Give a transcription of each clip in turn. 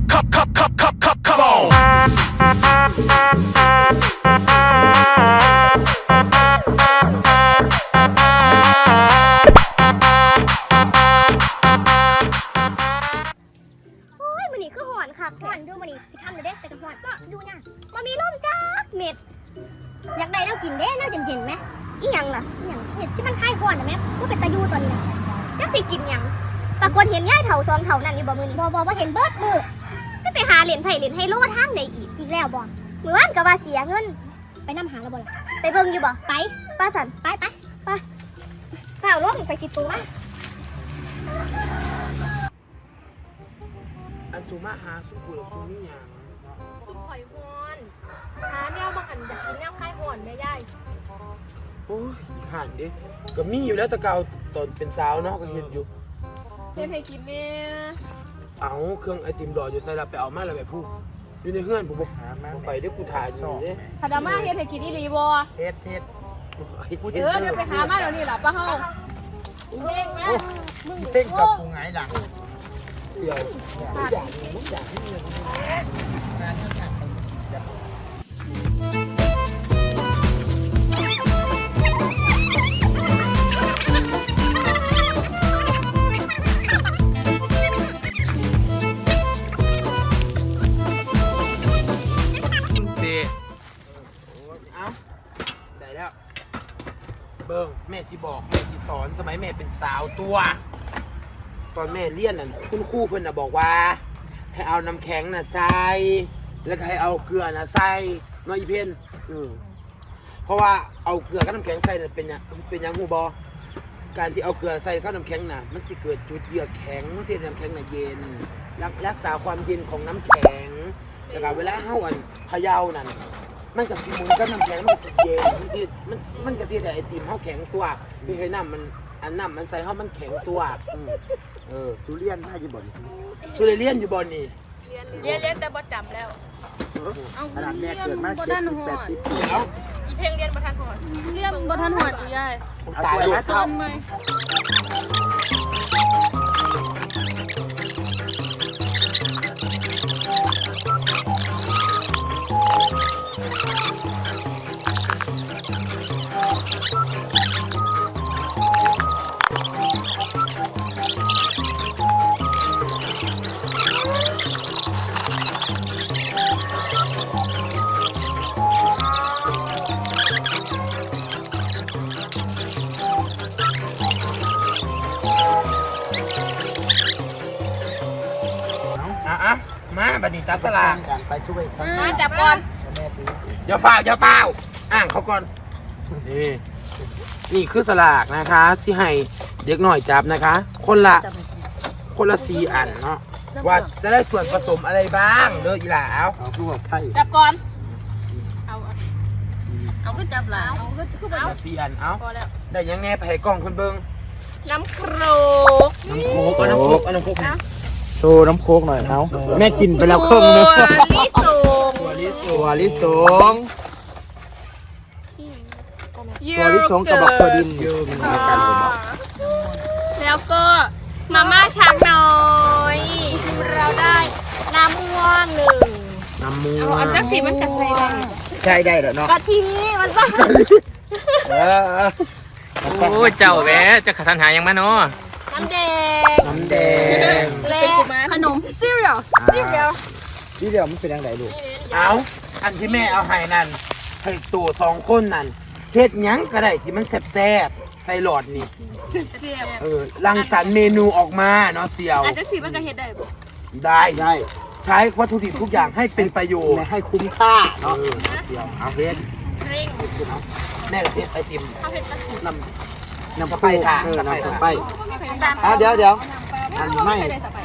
come, come, come, come, come, come, come on. โอ้ยมันนี่คือหอนค่ะหอนดูมันนี่สิทำเดี๋ยวเด้แต่กับหอนก็ดูเนี่ยมันมีร่มจักเม็ด อยากได้แล้วกินเด้แล้วเย็นๆไหมอีหยังล่ะอีหยังเห็ดที่มันคลายหอนนะแม่ก็เป็นตะยูตัวนี้นะยังสิกินหยังปรากฏเห็นย่ายเถาซองเถานั่นอยู่บ่มือนี่บ่บ่ว่าเห็นเบิดมือไม่ไปหาเหรียญไผ่เหรียญไฮโลทางใดอีกอีกแล้วบ่เมื่อวานก็ว่าเสียเงิน ไปนํหาแล้วบ่ล่ะไปเบิ่งอยู่บ่ไปป้าสันไปไปไปข้าวลงไปสิตัวอันสุมาหาสุกุลสุนี่หยังซุปข่อยฮอนหาแนวบางอันอยากกินแนวคลายฮอนแม่ยายโอ้ยหันดิก็มีอยู่แล้วแตะเกาตอนเป็นสาวเนาะก็เห็นอยู่เฮ็ดให้กินแม่ เอาเครื่องไอติมรออยู่ใส่ละไปเอามาแล้วแบบพูอยู่ในเฮือนผมบอกหามาไปเด้อกูถ่ายอยู่เด้คาดามาเฮ็ดให้กินอีหลีบ่เฮ็ดเฮ็ดเออเดี๋ยวไปหามาเดี๋ยวนี้ล่ะป้าเฮาเด้งมามึงเต้นกับกูหงายหลังเสี่ยวอยากมึงอยากให้เงินงานทั้งนั้น อกแม่สิสอนสมัยแม่เป็นสาวตัว ตอนแม่เรียนน่ะคุณครูเพิ่นน่ะบอกว่า ให้เอาน้ำแข็งน่ะใส่แล้วก็ให้เอาเกลือน่ะใส่เน้อยเพนอืมเพราะว่าเอาเกลือกับน้ำแข็งใส่น่ะเป็นหยังเป็นหยังหูบอการที่เอาเกลือใส่กับน้ำแข็งน่ะ มันสิเกิดจุดเยือกแข็งมันสิให้น้ำแข็งน่ะเย็นรักรักษาความเย็นของน้ำแข็งแล้วก็เวลาเฮาอันเขย่านั่น มันก็สิหมุนกับน้ำแข็งมันก็สิเย็นมันสิมันมันก็สิได้ไอติมเฮาแข็งตัวที่ให้น้ำมันอันน้ำมันใส่เฮามันแข็งตัวอืมเออสุเรียนน่าจะบ่นสุเรเลียนอยู่บนนี่เรียนเรียนแต่บ่จำแล้วขนาดแม่เกิดมาเจ็ดสิบแปดสิบปีเอ้าอีเพลงเรียนบ่ทันฮอนเรียนบ่ทันฮอนอยู่ยายผมตายแล้วสอนไหม มาบัดนี้จับสลากการไปช่วยกันมาจับก่อนแม่ซื้ออย่าฝ้าวอย่าฝ้าวอ่างเขาก่อนนี่นี่คือสลากนะคะ ที่ให้เด็กหน่อยจับนะคะ คนละคนละสี่อันเนาะว่าจะได้ส่วนผสมอะไรบ้างเด้ออีหลาวเอาลูกไทยจับก่อน เอา เอาขึ้นจับหลาเอาขึ้นขึ้นคนเอาละสี่อันเอ้าพอแล้วได้ยังแน่ไปให้กล้องคนเบิ้งน้ำโครกน้ำโคกเอาน้ำโคกเอาน้ำโคก โชว์น้ำโคกหน่อยเอาแม่กินไปแล้วครึ่งนึงถั่วลิสงตัวลิสตัวลิสงตัวลิสงกับบักตัวดินเยอะมันค่ะมากันเลยบอกแล้วก็มาม่าช้างน้อยทีมเราได้น้ำม่วงหนึ่งน้ำมูเอาอันจักสีมันจะใส่ได้ใช่ได้เหรอเนาะกะทิมันบ้าเออโอ้ยเจ้าแหวะจะขัดสันหายังมาเนาะน้ำแดงน้ำแดง และขนมซีเรียลซีเรียลที่เดียวมันเป็นยังไงลูกเอาอันที่แม่เอาให้นั่นให้ตัวสองคนนั่นเฮ็ดหยังก็ได้ที่มันแซ่บๆใส่หลอดนี่เออรังสรรค์เมนูออกมาเนาะเสี่ยวอาจจะสีมันก็เฮ็ดได้บ่ได้ได้ใช้วัตถุดิบทุกอย่างให้เป็นประโยชน์ให้คุ้มค่าเอเนาะอเสี่ยวเอาเฮ็ดเร่งเอาแม่กับเฮ็ดไอติมเขาเฮ็ดจักสีน้ำน้ำไปค่ะเออน้ำไปน้ำค่ะไปตามอะเดี๋ยวเดี๋ยว อันไม่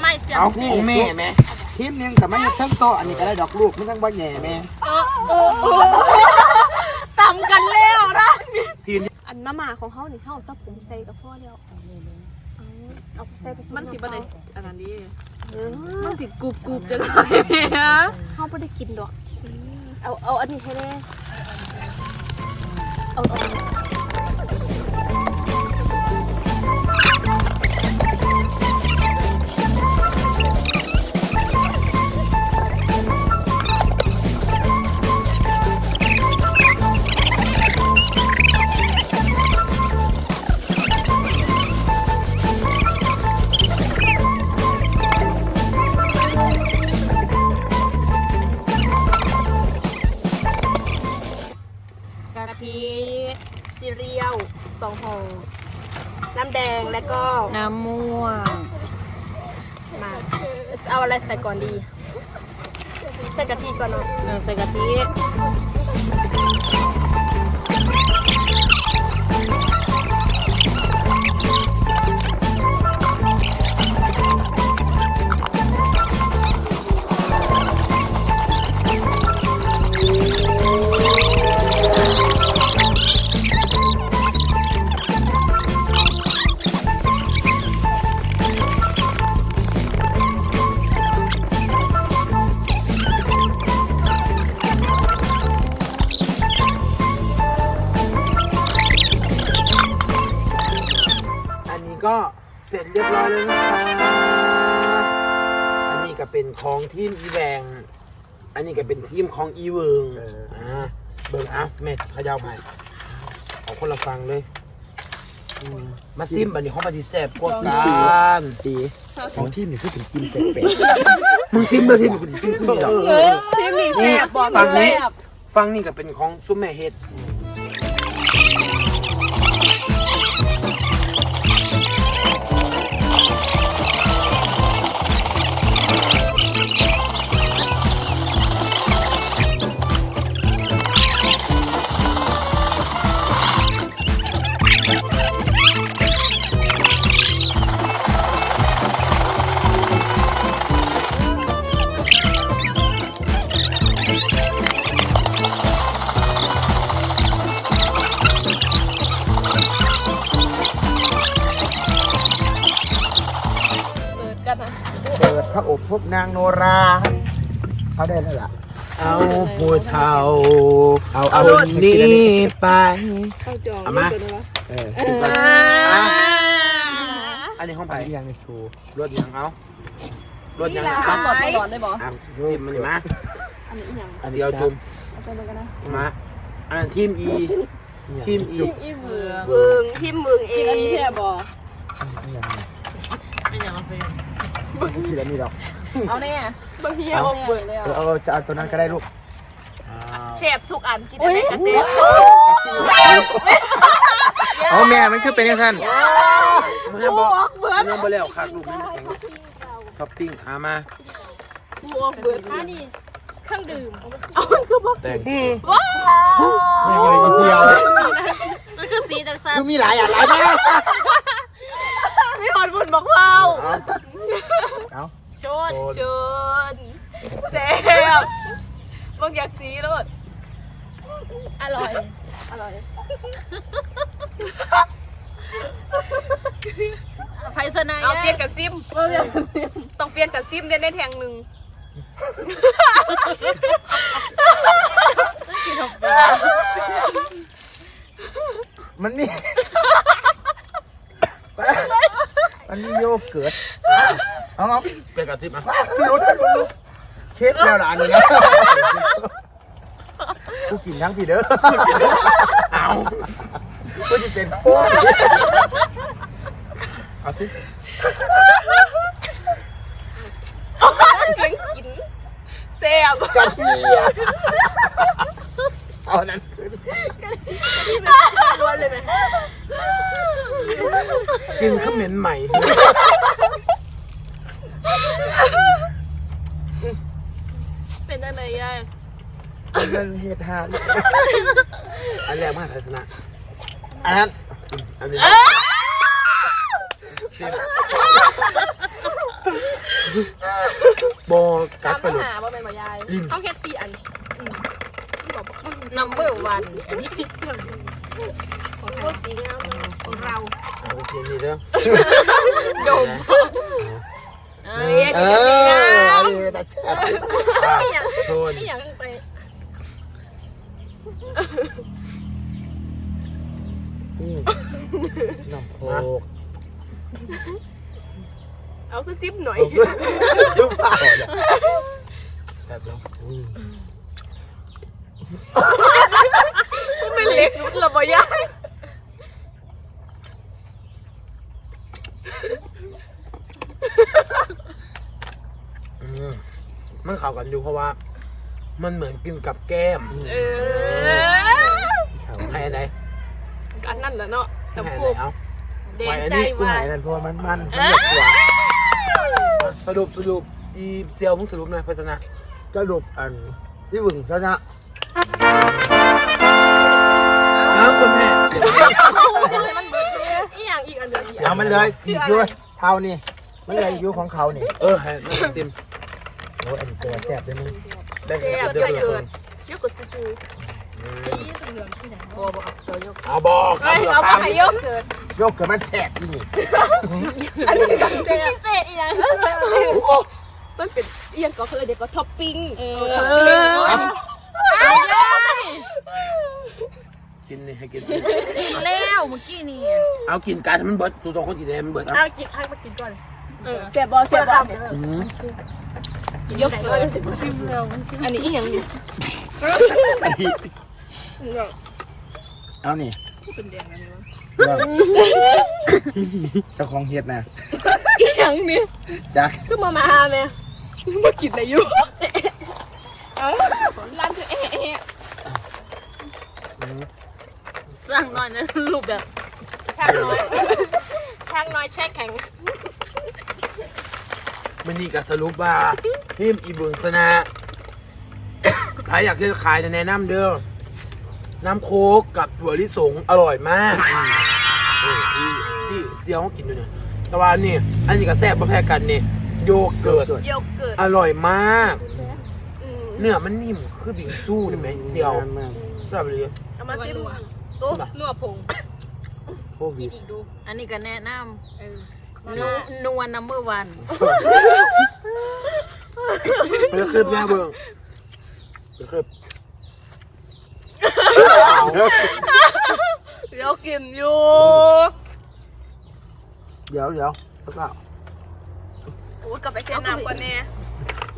ไม่เสียเอาของแม่ไหมทีมนึงกับไม่ทั้งโต๊ะอันนี้ก็ได้ดอกลูกไม่ต้องบ่แหน่แม่เออเออเออตำกันแล้วนะทีนี้อันมาม่าของเฮานี่เฮาต้องผมใส่กับพ่อแล้วเอาเอาใส่ไปมันสิบ่ได้อันนั้นดิมันสิกรุบกรุบจังเลยแม่เฮาบ่ได้กินดอกเอาเอาอันนี้ให้แน่เอาเอา น้ำแดงแล้วก็น้ำม่วง มาเอาอะไรใส่ก่อนดีใส่กะทิก่อนเนาะเออใส่กะทิ เป็นของทีมอีแวง อันนี้ก็เป็นทีมของอีเวิงอ่าเบิ่งเอะแม่เขย่าไปเอาคนละฟังเลยอืมมาซิมบันนี้เขามาดีแซ่บกว่ากันสีของที่มีคือถึงกินแปลกมึงซิมเลยทีมกูจะซิมซิมนี่หรอพี่มีแซ่บบอกฟังเลนี้ ย ฟังนี่ก็เป็นของซุปแม่เฮ็ด ดพระอบพบนางโนรา เขาได้แล้วล่ะ เอาผู้เฒ่าเอาเอาเอานี้ไป เข้าจองเอามานี่ก่อนนะเออสิบบาทอะอันนี้ห้องไปไปยังในซูรถยังเอารถยังนี่นะละครับหลอดหลอดเลยบอกอะซิมมันนี่มาอันนี้อีหยังอันเสีนี้ยวจุ่มเอาใส่มือกันนะมาอันนั้นทีมอีทีมอี อีเมืองเมืองที่เมืองเองอันนี้แค่บอก ทีละนี่หรอกเอาแน่บางทีเอาเบิร์เลยเออเอาจะเอาตัวนั้นก็ได้ลูกเชฟทุกอันกินได้กระเซ็บเอาแม่มันคือเป็นยังซั่นมันยังบอกมันยังบ่แล้วคักลูกมันแข็งท็อปปิ้งอามาบวกเบิร์ดอันนี้เครื่องดื่มแต่งไม่อะไรอีเทียวมันคือสีต่างคือมีหลายอย่างหลายมากๆไม่หอนบุญบอกเผา เอาเอาชนชนแซ่บมึงอยากสีแล้วอร่อย อร่อยไพศนาเอาเปลี่ยนกับซิม ต้องเปลี่ยนกับซิมได้ในแทงหนึ่งมันมี มันมีโยเกิร์ต เอาเอาเป็นกระติบอะลุ้นลุ้นเค้กแล้วล่ะอันนี้นะกูกินทั้งพี่เด้อเอากูจะเป็นโค้งเอาสิเสียงกินแซ่บกะเจียเอานั้นขึ้นล้วนเลยไหมกินข้าวเหม็นใหม่ เป็นอะไรยาย เป็นเรื่องเหตุหาอันแรกมาทัศนะอันนั้นอันนี้โบกัดตามไปมาหมดหาว่าเป็นมายายลิ้นเขาแค่สี่อันนัมเบอร์วันอันนี้ของเราสีงามของเราเอาโอเคนี่เด้อดมเอออันนี้แต่แซ่บอะโชนไม่อยากไป นี่น้ำโคกเอาคือซิปหน่อยดูเปล่าเนี่ยแบบเดียวเป็นเล็กนุดละบ่ยายอืมมันเข้ากันอยู่เพราะว่า มันเหมือนกินกับแก้มเออให้อันไหนอันนั่นแหละเนาะกับแม่พวกเอาเด่ไว้นอันใจนี้กูว่าหายนั่นเพราะมันมันมันเด็ดกว่าสรุปสรุปอีเซียวมึงสรุปหน่อยพัฒนาสรุปอันที่หวึงซะนะอ้าวคนแม่อีหยังอีกอันเดียวอีกเอามันเลยจีบด้วยเท่านี่มันเลยอายุของเขานี่เออให้น้องซิมโอ้ยอันนี้ตัวแซ่บเลยมึง ได้เสียบเดือใส่ดเกินยกกดซูบัวบอกเซยกเอาบอกเฮ้ยเอาไปให้ยกเกินโยกเกิดมันแซ่บที่นี่อันนี้ก็เสียเศษอีหยังมันเป็นเอียงก็คือเด็กก็ท็อปปิ้งเออกินนี่ให้กินแล้วเมื่อกี้นี่เอากินกันมันเบิดตัวสองคนกินให้มันเบิดเอาเอากินให้มากินก่อนเสียบบอเสียบบอ ยกเกินอันนี้อีหยังอยู่เอานี่เป็นแดงอันนี้วะเริ่มเจ้าของเฮ็ดนะอีหยังนี่จักก็มามาแม่มากินอะไรอยู่เอ้าร้านคือเอ๊ะเอ๊ะสร้างหน่อยนะรูปแบบช่างน้อยช่างน้อยแช่แข็ง มันนี่ก็สรุปว่าทีมอีเบิงสนะใครอยากจะขายแนะนำเด้อน้ำโค้กกับถั่วลิสงอร่อยมากเออที่ที่เซียวเขากินอยู่เนี่ยแต่ว่านี่ อันนี้ก็แซ่บประแพ้กันนี่โยเกิร์ตโยเกิร์ตอร่อยมากอืมเนื้อมันนิ่มคือบิงซูนี่ไหมเซียวมากแซ่บเลยเอามาจิ้มโอ้นัวผงโควิดอีกดูอันนี้ก็แนะนเออำ นัวนวลนัมเบอร์วันมันจะคืบหน้าเบิ่งจะคืบเดี๋ยวกินอยู่ เดี๋ยวเดี๋ยวแล้วก็โอ้กลับไปเช็ดน้ำก่อนเนี่ย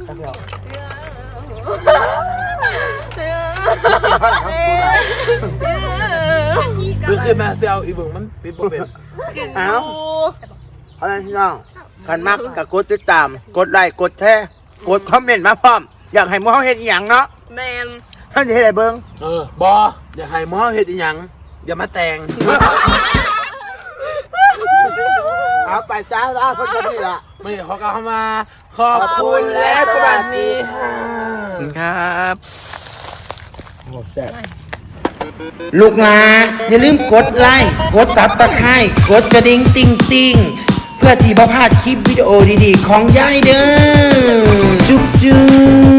แล้วก็คือคืบหน้าเซียวอีเบิงมันเป็นโปรเป็นกินอเอ้ายู่เพราะฉะนั้นพี่น้องกันมักกับกดติดตาม กดไลค์กดแชร์กดคอมเมนต์มาพร้อม อยากให้หมูเฮาเฮ็ดอีหยังเนาะแมนท่านจะเฮ็ดให้เบิ่งเออบออย่าให้หมอเฮ็ดอีหยังอย่ามาแต่งเอาไปจ้าจ้าเพิ่นก็นี่ล่ะไม่ได้ขอกล่าวคำว่าขอบคุณและสวัสดีค่ะขอบคุณครับโอ้แซ่บลูกหลานอย่าลืมกดไลค์ กดซับตะไคร้กดกระดิ่ง ติ่งติ่งเพื่อที่บ่พลาดคลิปวิดีโอดีๆ ของยายเด้อจุ๊บจุ๊บ